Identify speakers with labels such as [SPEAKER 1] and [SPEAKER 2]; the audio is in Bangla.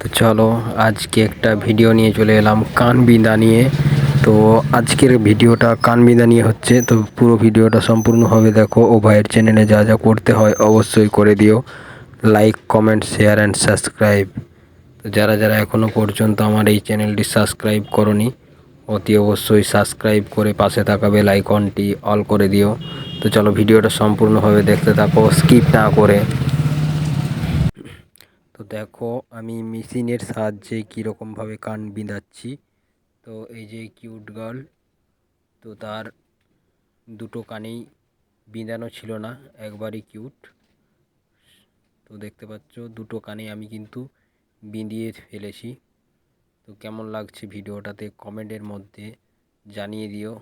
[SPEAKER 1] তো চলো, আজকে একটা ভিডিও নিয়ে চলে এলাম কান বিঁধা নিয়ে। তো আজকের ভিডিওটা কান বিঁধা নিয়ে হচ্ছে। তো পুরো ভিডিওটা সম্পূর্ণভাবে দেখো, ও ভাইয়ের চ্যানেলে যা যা করতে হয় অবশ্যই করে দিও। Like comment share and subscribe তো যারা যারা এখনও পর্যন্ত আমার এই চ্যানেলটি সাবস্ক্রাইব করনি, অতি অবশ্যই সাবস্ক্রাইব করে পাশে থাকা বেল আইকনটি অল করে দিও। তো চলো ভিডিওটা সম্পূর্ণভাবে দেখতে থাকো স্কিপ না করে। দেখো, আমি মেশিনের সাহায্যে কীরকমভাবে কান বিঁধাচ্ছি। তো এই যে কিউট গার্ল, তো তার দুটো কানেই বিঁধানো ছিল না, একবারই কিউট। তো দেখতে পাচ্ছ, দুটো কানে আমি কিন্তু বিঁধিয়ে ফেলেছি। তো কেমন লাগছে ভিডিওটাতে কমেন্টের মধ্যে জানিয়ে দিও।